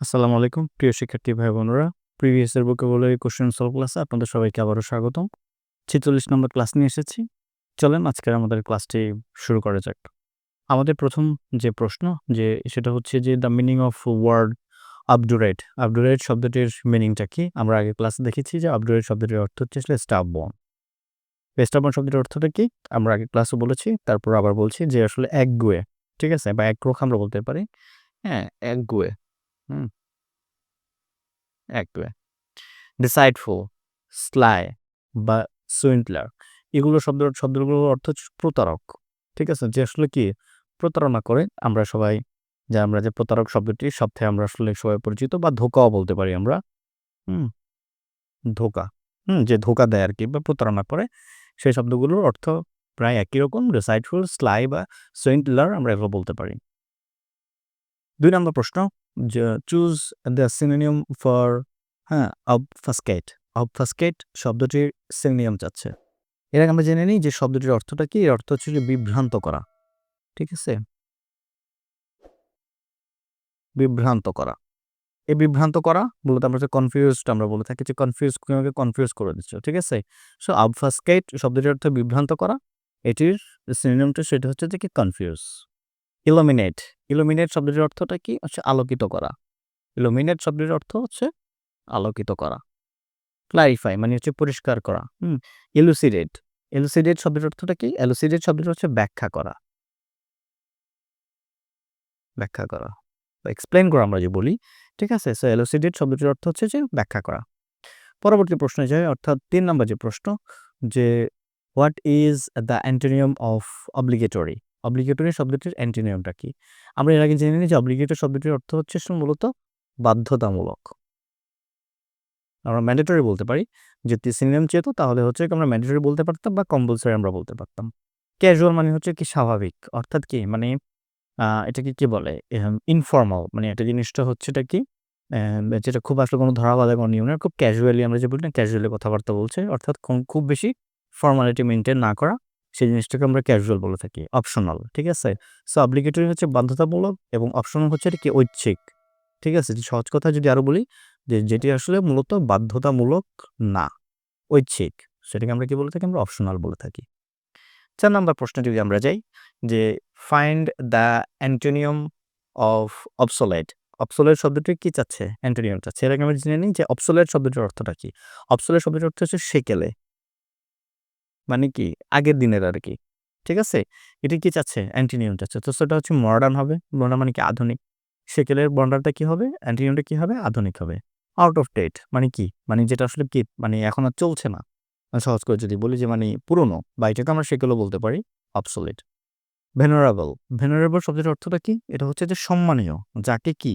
আসসালামু আলাইকুম, প্রিয় শিক্ষার্থী ভাই বোনেরা। প্রিভিয়াস এর বলে কোশ্চেন সলভ ক্লাসে আপনাদের সবাইকে আবারও স্বাগতম। ছেচল্লিশ নম্বর ক্লাস নিয়ে এসেছি। চলেন আজকের আমাদের ক্লাসটি শুরু করা যাক। আমাদের প্রথম যে প্রশ্ন, যে সেটা হচ্ছে যে the meaning of word obdurate obdurate শব্দটির মিনিংটা কি? আমরা আগে ক্লাসে দেখেছি যে আপডুরেট শব্দটির অর্থ হচ্ছে আসলে স্টাফ বন স্টাফ বন শব্দটির অর্থটা কি? আমরা আগে ক্লাসে বলেছি, তারপর আবার বলছি যে আসলে এক গুয়ে ঠিক আছে? বা এক রোখ আমরা বলতে পারি। হ্যাঁ এক গুয়ে হুম। একদমই ডিসাইডফুল স্লাই বা সুইন্টলার এগুলো শব্দ, শব্দগুলোর অর্থ হচ্ছে প্রতারক, ঠিক আছে? যে আসলে কি? প্রতারণা করে। আমরা সবাই যে আমরা যে প্রতারক শব্দটি, সবথেকে আমরা আসলে সবাই পরিচিত বা ধোকাও বলতে পারি আমরা। হুম। ধোকা, হুম, যে ধোকা দেয় আর কি বা প্রতারণা করে, সেই শব্দগুলোর অর্থ প্রায় একই রকম। রিসাইডফুল স্লাই বা সুইন্টলার আমরা এগুলো বলতে পারি। দুই নম্বর প্রশ্ন। চুজ দ্য সিনোনিয়াম ফর হ্যাঁ অবফাস্কেট অবফাস্কেট শব্দটির সিনোনিয়াম চাচ্ছে এর আগে আমরা জেনে নিই যে শব্দটির অর্থটা কি, এর অর্থ হচ্ছে যে বিভ্রান্ত করা। ঠিক আছে? বিভ্রান্ত করা। এই বিভ্রান্ত করা মূলত আমরা যে কনফিউজড আমরা বলে থাকি যে কনফিউজ আমাকে কনফিউজ করে দিচ্ছ, ঠিক আছে? সো অবফাস্কেট শব্দটির অর্থ বিভ্রান্ত করা। এটির সিনোনিয়ামটা সেটা হচ্ছে যে কি? কনফিউজ ইলোমিনেট ইলোমিনেট শব্দটির অর্থটা কি? হচ্ছে আলোকিত করা। ইলোমিনেট শব্দের অর্থ হচ্ছে আলোকিত করা। ক্লারিফাই মানে হচ্ছে পরিষ্কার করা। হুম এলুসিডেট এলুসিডেট শব্দের অর্থটা কি? এলুসিডেট শব্দটা হচ্ছে ব্যাখ্যা করা। ব্যাখ্যা করা। এক্সপ্লেন করা আমরা যে বলি, ঠিক আছে? সো এলুসিডেট শব্দটির অর্থ হচ্ছে যে ব্যাখ্যা করা। পরবর্তী প্রশ্নে যায় অর্থাৎ তিন নম্বর যে প্রশ্ন, যে what is the antonym of obligatory obligatory শব্দটির অ্যান্টোনিয়ামটা কি? আমরা এর আগে জেনে নিই যে অব্লিগেটরি শব্দটির অর্থ হচ্ছে মূলত বাধ্যতামূলক। আমরা ম্যান্ডেটরি বলতে পারি। যদি সিনিয়াম চেত, তাহলে হচ্ছে আমরা ম্যান্ডেটরি বলতে পারতাম বা কম্পালসারি আমরা বলতে পারতাম। ক্যাজুয়াল মানে হচ্ছে কি স্বাভাবিক। অর্থাৎ কি? মানে এটাকে কি বলে? ইনফর্মাল মানে একটা জিনিসটা হচ্ছে এটা কি? যেটা খুব আসলে কোনো ধরা বাধা কোনো নিয়ম খুব ক্যাজুয়ালি আমরা যে বলি না ক্যাজুয়ালি কথাবার্তা বলছে। অর্থাৎ খুব বেশি ফর্মালিটি মেনটেন না করা। সেই জিনিসটাকে আমরা ক্যাজুয়াল বলে থাকি অপশনাল ঠিক আছে? সো অব্লিগেটরি হচ্ছে বাধ্যতামূলক এবং অপশনাল হচ্ছে এটা কি ঐচ্ছিক, ঠিক আছে? সহজ কথা যদি আরও বলি, যে যেটি আসলে মূলত বাধ্যতামূলক না, ঐচ্ছিক, সেটাকে আমরা কি বলে থাকি? আমরা অপশনাল বলে থাকি। চার নম্বর প্রশ্নে যদি আমরা যাই, যে find the antonym of obsolete obsolete শব্দটি কি চাচ্ছে? অ্যান্টোনিয়াম চাচ্ছে। আগে আমরা জেনে নিই যে অবসোলেট শব্দটির অর্থটা কি। অবসোলেট শব্দটির অর্থ হচ্ছে সেকেলে মানে কি? আগের দিনের আর কি ঠিক আছে? এটি কি চাচ্ছে? অ্যান্টিনিয়াম চাচ্ছে। তো সেটা হচ্ছে মডার্ন হবে। মডার্ন মানে কি? আধুনিক। সেকেলের বন্ডারটা কি হবে? অ্যান্টিনিয়ামটা কি হবে? আধুনিক হবে। আউট অফ ডেট মানে কি? মানে যেটা আসলে কি? মানে এখন আর চলছে না। সহজ করে যদি বলি যে মানে পুরনো, বা এটাকে আমরা সেকেলও বলতে পারি অবসোলেট ভেনারেবল ভেনারেবল শব্দের অর্থটা কি? এটা হচ্ছে যে সম্মানীয়। যাকে কি?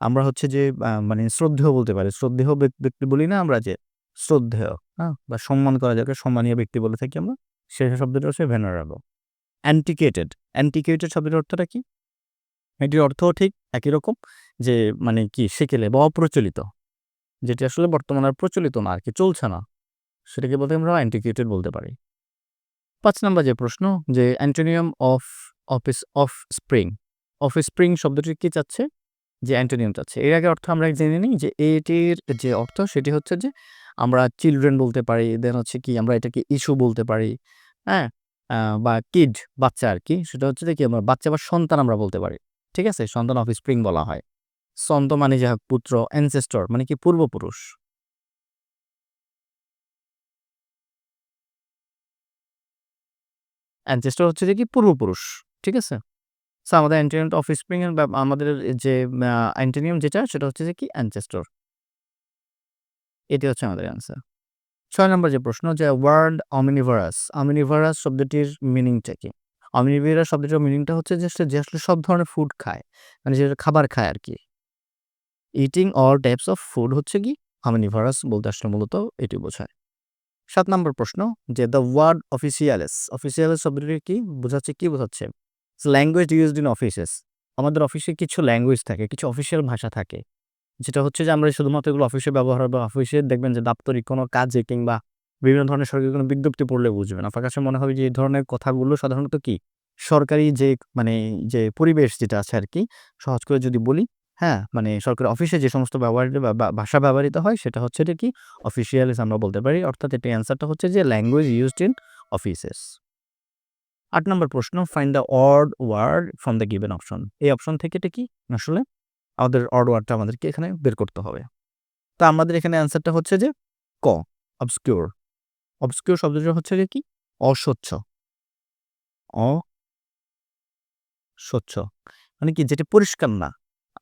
আমরা হচ্ছে যে মানে শ্রদ্ধেয় বলতে পারি। শ্রদ্ধেয় ব্যক্তি বলি না আমরা যে শ্রদ্ধেয় হ্যাঁ? বা সম্মান করা যাকে সম্মানীয় ব্যক্তি বলে থাকি আমরা সে শব্দটা হচ্ছে ভেনারেবল অ্যান্টিকেটেড অ্যান্টিকেটেড শব্দের অর্থটা কি? এটির অর্থও ঠিক একই রকম যে মানে কি সেকেলে বা অপ্রচলিত। যেটি আসলে বর্তমানে আর প্রচলিত না আর কি চলছে না সেটাকে বলতে আমরা অ্যান্টিকেটেড বলতে পারি। পাঁচ নাম্বার যে প্রশ্ন যে antonym of office offspring offspring শব্দটি কি চাচ্ছে? যে অ্যান্টোনিয়াম চাচ্ছে। এর আগে অর্থ আমরা জেনে নিই যে এটির যে অর্থ সেটি হচ্ছে যে আমরা চিলড্রেন বলতে পারি দেন হচ্ছে কি আমরা এটাকে ইস্যু বলতে পারি হ্যাঁ? বা কিড বাচ্চা আর কি সেটা হচ্ছে কি আমরা বাচ্চা বা সন্তান আমরা বলতে পারি, ঠিক আছে? সন্তান অফ স্প্রিং বলা হয়। সন্ত মানে যাহোক পুত্র অ্যানসেস্টর মানে কি পূর্বপুরুষ। অ্যানসেস্টর হচ্ছে যে কি পূর্বপুরুষ, ঠিক আছে? আমাদের অ্যান্টোনিয়াম অফ স্প্রিং এর আমাদের যে অ্যান্টোনিয়াম যেটা, সেটা হচ্ছে যে কি অ্যানসেস্টর এটি হচ্ছে আমাদের অ্যান্সার ছয় নম্বর যে প্রশ্ন, যে ওয়ার্ল্ড অমিনিভারাস অমিনিভারাস শব্দটির মিনিংটা কি? অমিনিভারাস শব্দটির মিনিংটা হচ্ছে যে যে আসলে সব ধরনের ফুড খায় মানে যে খাবার খায় আর কি। Eating all types of food হচ্ছে কি? অমিনিভারাস বলতে আসলে মূলত এটি বোঝায়। সাত নম্বর প্রশ্ন, যে দ্য ওয়ার্ড অফিসিয়ালেস অফিসিয়ালেস শব্দটি কি বোঝাচ্ছে কি বোঝাচ্ছে? ল্যাঙ্গুয়েজ ইউজড ইন অফিসেস আমাদের অফিসে কিছু ল্যাঙ্গুয়েজ থাকে, কিছু অফিসিয়াল ভাষা থাকে। যেটা হচ্ছে যে আমরা শুধুমাত্র এগুলো অফিসে ব্যবহার বা অফিসে দেখবেন যে দাপ্তরিক কোনো কাজে কিংবা বিভিন্ন ধরনের সরকারি কোনো বিজ্ঞপ্তি পড়লে বুঝবেন। আপনার কাছে মনে হবে যে এই ধরনের কথাগুলো সাধারণত কি? সরকারি যে মানে যে পরিবেশ যেটা আছে আর কি সহজ করে যদি বলি হ্যাঁ মানে সরকারি অফিসে যে সমস্ত ব্যবহারিত বা- বা- ভাষা ব্যবহৃত হয় সেটা হচ্ছে এটা কি? অফিসিয়ালিস আমরা বলতে পারি, অর্থাৎ এটি অ্যান্সারটা হচ্ছে যে ল্যাঙ্গুয়েজ ইউজড ইন অফিসেস আট নম্বর প্রশ্ন find the odd word from the given option এই অপশন থেকে এটা কি? আসলে আমাদের ওয়ার্ডটা আমাদেরকে এখানে বের করতে হবে। তা আমাদের এখানে অ্যান্সারটা হচ্ছে যে ক অবসকিউর অবসকিউর শব্দটা হচ্ছে যে কি? অস্বচ্ছ। অস্বচ্ছ। মানে কি? যেটা পরিষ্কার না।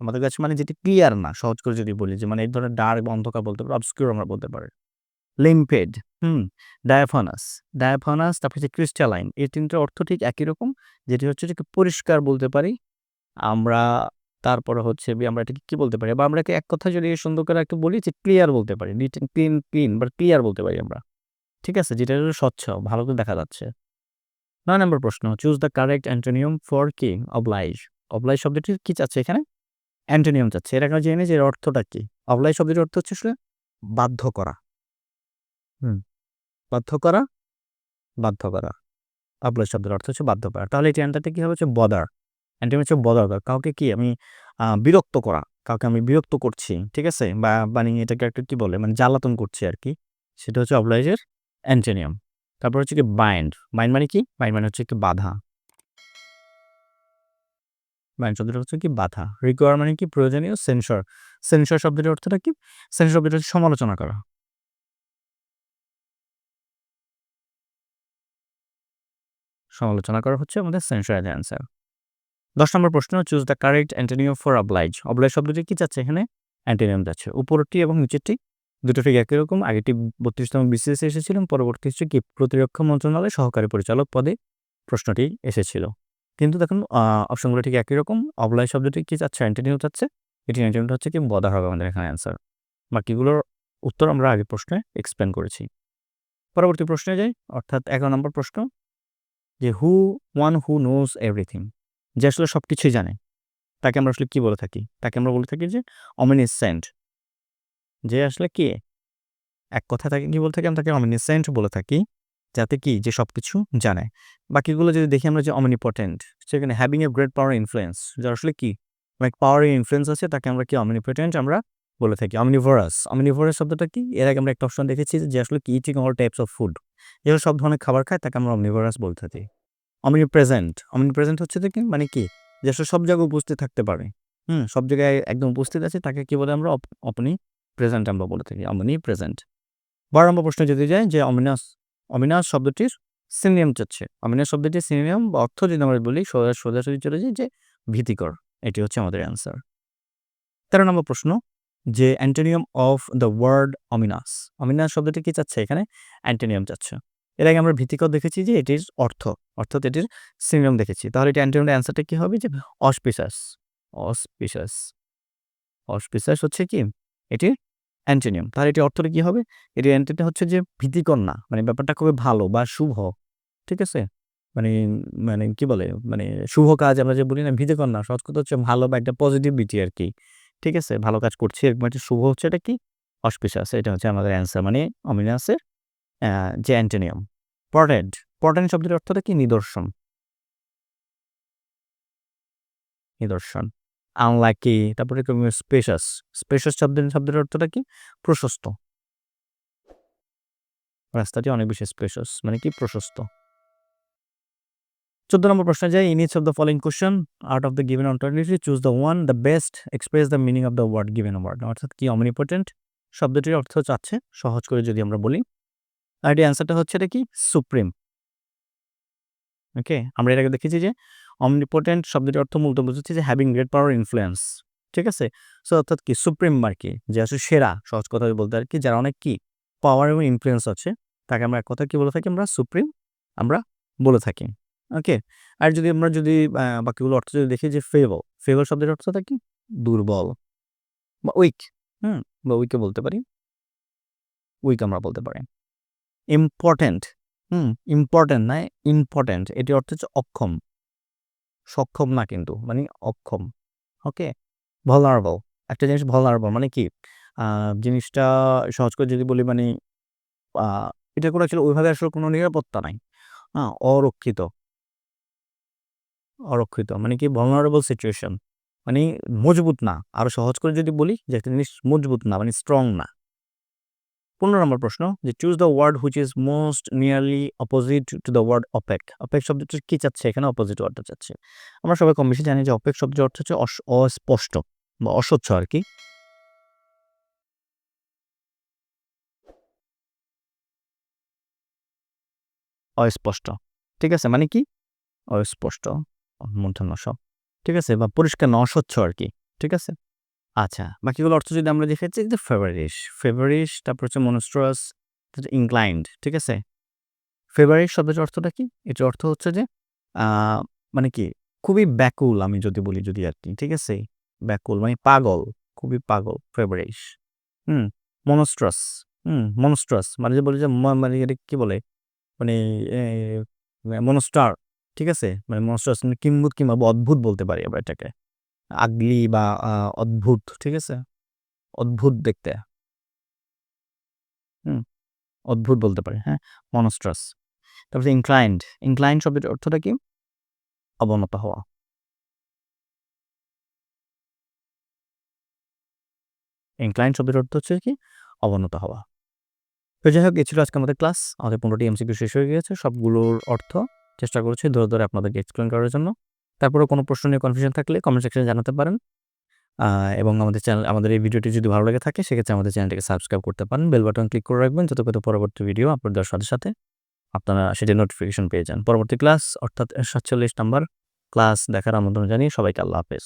আমাদের কাছে মানে যেটি ক্লিয়ার না, সহজ করে যদি বলি যে মানে এই ধরনের ডার্ক অন্ধকার বলতে পারি অবসকিউর আমরা বলতে পারি। লিম্পেড হুম ডায়াফানাস ডায়াফানাস তারপর হচ্ছে ক্রিস্টালাইন এই তিনটার অর্থ ঠিক একই রকম, যেটি হচ্ছে যে পরিষ্কার বলতে পারি। আমরা তারপরে হচ্ছে আমরা এটাকে কি বলতে পারি? বা আমরাকে এক কথা যদি সুন্দর করে একটু বলি যে ক্লিয়ার বলতে পারি। নিট ক্লিন ক্লিন বা ক্লিয়ার বলতে পারি আমরা। ঠিক আছে? যেটা স্বচ্ছ, ভালো করে দেখা যাচ্ছে। নয় নম্বর প্রশ্ন choose the correct antonym for কি অবলাইজ অবলাইজ শব্দটির কি চাচ্ছে এখানে? অ্যান্টোনিয়াম চাচ্ছে। এর আগে জেনে যে এর অর্থটা কি। অবলাইজ শব্দটির অর্থ হচ্ছে আসলে বাধ্য করা। হুম। বাধ্য করা? বাধ্য করা। অবলাইজ শব্দের অর্থ হচ্ছে বাধ্য করা। তাহলে এই অ্যান্টারটা কি হবে? হচ্ছে বদার অ্যান্টোনিয়াম হচ্ছে বদার করা কাউকে কি আমি বিরক্ত করা, কাউকে আমি বিরক্ত করছি, ঠিক আছে? বা মানে এটাকে একটা কি বলে? মানে জ্বালাতন করছি আর কি সেটা হচ্ছে অবলাইজের অ্যান্টোনিয়াম তারপর হচ্ছে কি বাইন্ড বাইন্ড মানে কি? বাইন্ড মানে হচ্ছে কি বাধা। বাইন্ড শব্দটা হচ্ছে কি বাধা। রিকোয়ার মানে কি প্রয়োজনীয়? সেন্সর সেন্সর শব্দটির অর্থটা কি? সেন্সর শব্দটা হচ্ছে সমালোচনা করা। সমালোচনা করা হচ্ছে আমাদের সেন্সর অ্যান্সার দশ নম্বর প্রশ্ন choose the correct antonym for oblige oblige শব্দটি কি চাচ্ছে এখানে? অ্যান্টোনিয়াম যাচ্ছে। উপরটি এবং নিচেরটি দুটো ঠিক একই রকম। আগেটি বত্রিশতম বিসিএস এসেছিলেন পরবর্তী হচ্ছে কি? প্রতিরক্ষা মন্ত্রণালয় সহকারী পরিচালক পদে প্রশ্নটি এসেছিল। কিন্তু দেখুন অপশনগুলো ঠিক একই রকম। অবলাইজ শব্দটি কি চাচ্ছে অ্যান্টোনিয়াম চাচ্ছে এটি অ্যান্টোনিয়ামটা হচ্ছে কি? বদা হবে আমাদের এখানে অ্যান্সার বাকিগুলোর উত্তর আমরা আগের প্রশ্নে এক্সপ্লেন করেছি। পরবর্তী প্রশ্নে যাই। অর্থাৎ এগারো নম্বর প্রশ্ন, যে who one who knows everything যে আসলে সব কিছুই জানে। তাকে আমরা আসলে কি বলে থাকি? তাকে আমরা বলে থাকি যে অমিনিসেন্ট যে আসলে কি? এক কথা তাকে কি বলে থাকি? আমরা তাকে অমিনিসেন্ট বলে থাকি। যাতে কি? যে সব কিছু জানে। বাকিগুলো যদি দেখি আমরা যে অমিনিপটেন্ট সেখানে having a great power influence যার আসলে কি? অনেক পাওয়ার ইনফ্লুয়েন্স আছে, তাকে আমরা কি অমিনিপটেন্ট আমরা বলে থাকি? অমিনিভরাস অমিনিভরাস শব্দটা কি? এর আগে আমরা একটা অপশন দেখেছি যে আসলে কি eating all types of food যেগুলো সব ধরনের খাবার খায়, তাকে আমরা অমিনিভরাস বলে থাকি। অমিনি প্রেজেন্ট অমিনি প্রেজেন্ট হচ্ছে যে কি মানে কি? যে সব জায়গায় উপস্থিত থাকতে পারে। হুম, সব জায়গায় একদম উপস্থিত আছে, তাকে কি বলে আমরা অপনি প্রেজেন্ট আমরা বলে থাকি অমিনি প্রেজেন্ট বারো নম্বর প্রশ্ন যদি যায় যে অমিনাস অমিনাস শব্দটির সিনিয়ম চাচ্ছে অমিনাস শব্দটির সিনিয়ম বা অর্থ যদি আমরা বলি, সোজা, সোজাসুজি চলে যায় যে ভীতিকর, এটি হচ্ছে আমাদের অ্যান্সার তেরো নম্বর প্রশ্ন, যে antonym of the word ominous ominous শব্দটি কি চাচ্ছে এখানে? অ্যান্টোনিয়াম চাচ্ছে। এর আগে আমরা ভীতিকর দেখেছি যে এটির অর্থ। অর্থাৎ এটির সিনিয়ম দেখেছি। তাহলে এটি অ্যান্টোনিয়ামের অ্যান্সারটা কি হবে? যে অসপিসাস অসপিসাস অসপিসাস হচ্ছে কি? এটির অ্যান্টোনিয়াম তাহলে এটি অর্থটা কি হবে? এটি অ্যান্টোনিয়াম হচ্ছে যে ভীতিকর না মানে ব্যাপারটা খুবই ভালো বা শুভ, ঠিক আছে? মানে মানে কি বলে? মানে শুভ কাজ আমরা যে বলি না ভীতিকর না, সহজ কথা হচ্ছে ভালো বা একটা পজিটিভিটি আর কি, ঠিক আছে? ভালো কাজ করছি এরকম একটা শুভ হচ্ছে এটা কি? অসপিসাস, এটা হচ্ছে আমাদের অ্যান্সার মানে অমিনাসের যে অ্যান্টোনিয়াম পটেন্ট পটেন্ট শব্দের অর্থটা কি? নিদর্শন। নিদর্শন। আনলাকি তারপরে স্পেশাস স্পেশাস শব্দের শব্দের অর্থটা কি? প্রশস্ত। রাস্তাটি অনেক বেশি স্পেশাস মানে কি? প্রশস্ত। চোদ্দ নম্বর প্রশ্ন যায় in each of the following question out of the given alternative choose the one the best express the meaning of the word given word অর্থাৎ কি? অমনিপোটেন্ট শব্দটির অর্থ চাচ্ছে সহজ করে যদি আমরা বলি। আর এটি অ্যান্সারটা হচ্ছে এটা কি? সুপ্রিম ওকে আমরা আগে দেখেছি যে অমনিপোটেন্ট শব্দটির অর্থ মূলত বুঝেছি যে হ্যাভিং গ্রেট পাওয়ার ইনফ্লুয়েন্স ঠিক আছে? সো অর্থাৎ কি? সুপ্রিম আর কি যে আসলে সেরা, সহজ কথা বলতে আর কি, যারা অনেক কি? পাওয়ার এবং ইনফ্লুয়েন্স আছে, তাকে আমরা এক কথা কি বলে থাকি? আমরা সুপ্রিম আমরা বলে থাকি। ওকে আর যদি আমরা যদি বাকিগুলো অর্থ যদি দেখি যে ফেবল ফেবল শব্দের অর্থটা কি? দুর্বল বা উইক হুম? বা উইকে বলতে পারি? উইক আমরা বলতে পারি। ইম্পর্ট্যান্ট হুম ইম্পর্টেন্ট না ইম্পর্টেন্ট এটি অর্থ হচ্ছে অক্ষম। সক্ষম না কিন্তু মানে অক্ষম ওকে ভলারেবল একটা জিনিস ভলারেবল মানে কি? জিনিসটা সহজ করে যদি বলি মানে এটা করে আসলে ওইভাবে আসলে কোনো নিরাপত্তা নাই হ্যাঁ অরক্ষিত। অরক্ষিত মানে কি? ভলনারেবল সিচুয়েশন মানে মজবুত না। আরও সহজ করে যদি বলি যে একটা জিনিস মজবুত না মানে স্ট্রং না। পনেরো নম্বর প্রশ্ন, যে choose the word which is most nearly opposite to the word opaque opaque শব্দটা কি চাচ্ছে এখানে? অপোজিট ওয়ার্ডটা চাচ্ছে। আমরা সবাই কম বেশি জানি যে অপেক শব্দের অর্থ হচ্ছে অস্পষ্ট বা অস্বচ্ছ আর কি। অস্পষ্ট। ঠিক আছে? মানে কি? অস্পষ্ট। মূর্ধন্য ঠিক আছে? বা পরিষ্কার না অস্বচ্ছ আর কি। ঠিক আছে? আচ্ছা বাকিগুলো অর্থ যদি আমরা দেখেছি যে ফেভারিশ ফেভারিশ তারপর হচ্ছে মনস্ট্রাস ইনক্লাইন্ড ঠিক আছে? ফেভারিশ শব্দের অর্থটা কি? এটার অর্থ হচ্ছে যে মানে কি, খুবই ব্যাকুল আমি যদি বলি, যদি আর কি, ঠিক আছে? ব্যাকুল মানে পাগল, খুবই পাগল ফেভারিশ হুম মনস্ট্রাস হুম মনস্ট্রাস মানে যে বলি যে মানে এটা কি বলে? মানে মনস্টার, ঠিক আছে? মানে মনস্টার মানে কিম্বুত কিংবা অদ্ভুত বলতে পারি আমরা এটাকে। আগলি বা অদ্ভুত, ঠিক আছে? অদ্ভুত দেখতে। হুম, অদ্ভুত বলতে পারি হ্যাঁ? মনস্ট্রাস তারপরে ইনক্লাইন্ড ইনক্লাইন্ড শব্দের অর্থটা কি? অবনত হওয়া। ইনক্লাইন্ড শব্দের অর্থ হচ্ছে কি? অবনত হওয়া। তো যাই হোক এ ছিল আজকে আমাদের ক্লাস। আমাদের পনেরোটি এমসিকিউ শেষ হয়ে গিয়েছে। সবগুলোর অর্থ চেষ্টা করেছি ধরে ধরে আপনাদেরকে এক্সপ্লেন করার জন্য। তারপরে কোনো প্রশ্ন নিয়ে কনফিউশন থাকলে কমেন্ট সেকশনে জানাতে পারেন। এবং আমাদের চ্যানেল আমাদের এই ভিডিওটি যদি ভালো লাগে থাকে, সেক্ষেত্রে আমাদের চ্যানেলটিকে সাবস্ক্রাইব করতে পারেন। বেল বাটন ক্লিক করে রাখবেন যাতে করে পরবর্তী ভিডিও আপলোড দেওয়ার সাথে সাথে আপনারা সেটি নোটিফিকেশন পেয়ে যান। পরবর্তী ক্লাস অর্থাৎ সাতচল্লিশ নাম্বার ক্লাস দেখার আমন্ত্রণ জানিয়ে সবাইকে আল্লাহ হাফেজ।